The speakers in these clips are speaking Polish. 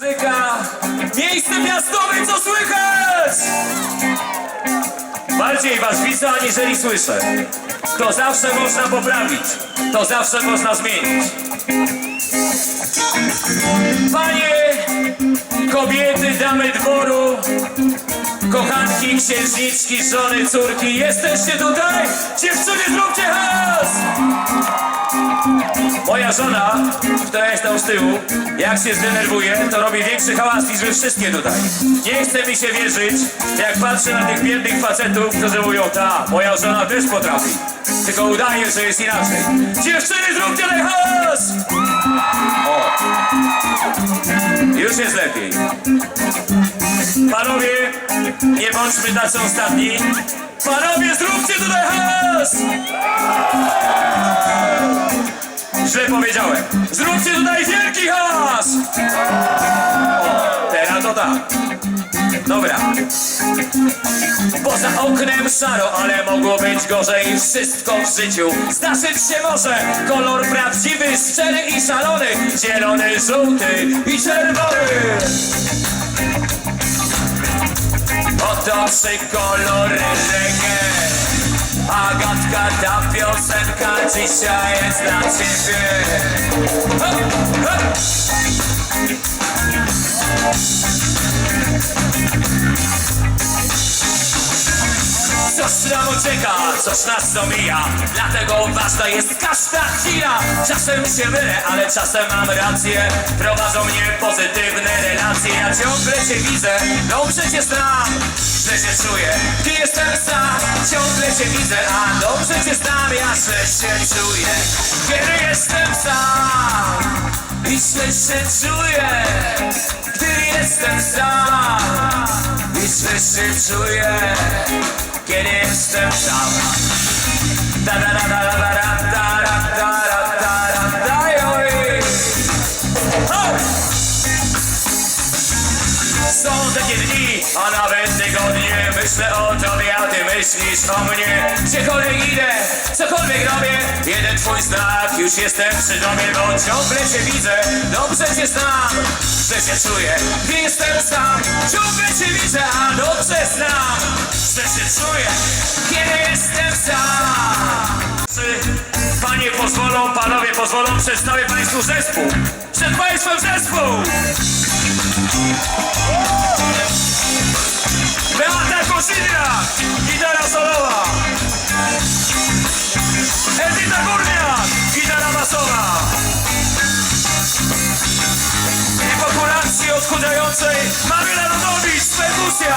Muzyka, miejsce miastowe, co słychać? Bardziej was widzę, aniżeli słyszę. To zawsze można poprawić, to zawsze można zmienić. Panie, kobiety, damy dworu, kochanki, księżniczki, żony, córki, jesteście tutaj? Dziewczyny, zróbcie Moja żona, która jest tam z tyłu, jak się zdenerwuje, to robi większy hałas niż wy wszystkie tutaj. Nie chce mi się wierzyć, jak patrzę na tych biednych facetów, którzy mówią, ta, moja żona też potrafi. Tylko udaje, że jest inaczej. Dziewczyny, zróbcie ten hałas! O! Już jest lepiej. Panowie, nie bądźmy tacy ostatni. Panowie, zróbcie tutaj powiedziałem. Zróbcie tutaj wielki hałas! Teraz to tak. Dobra. Poza oknem szaro, ale mogło być gorzej. Wszystko w życiu zdarzyć się może. Kolor prawdziwy, szczery i szalony. Zielony, żółty i czerwony. Oto trzy kolory reggae. Agatka, ta piosenka dzisiaj jest dla ciebie. Hop, hop. Nam ucieka, coś nas domija. Dlatego ważna jest każda chwila. Czasem się mylę, ale czasem mam rację. Prowadzą mnie pozytywne relacje. Ja ciągle cię widzę, dobrze cię znam. Że się czuję, gdy jestem sam. Ciągle cię widzę, a dobrze cię znam. Ja źle się czuję, kiedy jestem sam. I źle się czuję, gdy jestem sam. I źle się czuję kiedy jestem sam. Da da da da da da da da da da da da! Są takie dni, a nawet tygodnie Myślę o tobie, a ty myślisz o mnie Gdziekolwiek idę, cokolwiek robię Jeden twój znak, już jestem przy domie Bo ciągle cię widzę, dobrze cię znam Że się czuję, gdy jestem sam Ciągle cię widzę, a dobrze znam Że się czuję, kiedy jestem sam. Panie pozwolą, panowie pozwolą Przedstawię państwu zespół. Przed państwem zespół. Beata Kosiniak, odchudzającej Maryla Rodowicz, perkusja.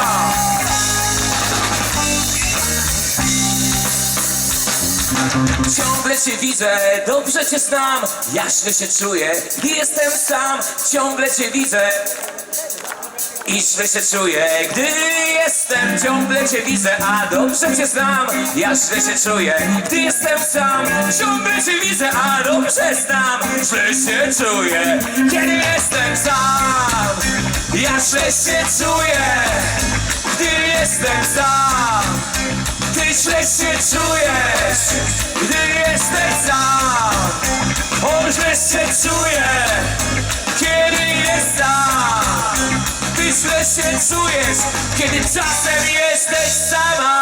Ciągle cię widzę, dobrze cię znam Ja źle się czuję, gdy jestem sam Ciągle cię widzę i źle się czuję, gdy jestem Ciągle cię widzę, a dobrze cię znam. Ja źle się czuję, gdy jestem sam Ciągle cię widzę, a dobrze znam. Źle się czuję, kiedy jestem sam Ja źle się czuję, gdy jestem sam Ty źle się czujesz, gdy jesteś sam On źle się czuje, kiedy jest sam źle się czujesz, kiedy czasem jesteś sama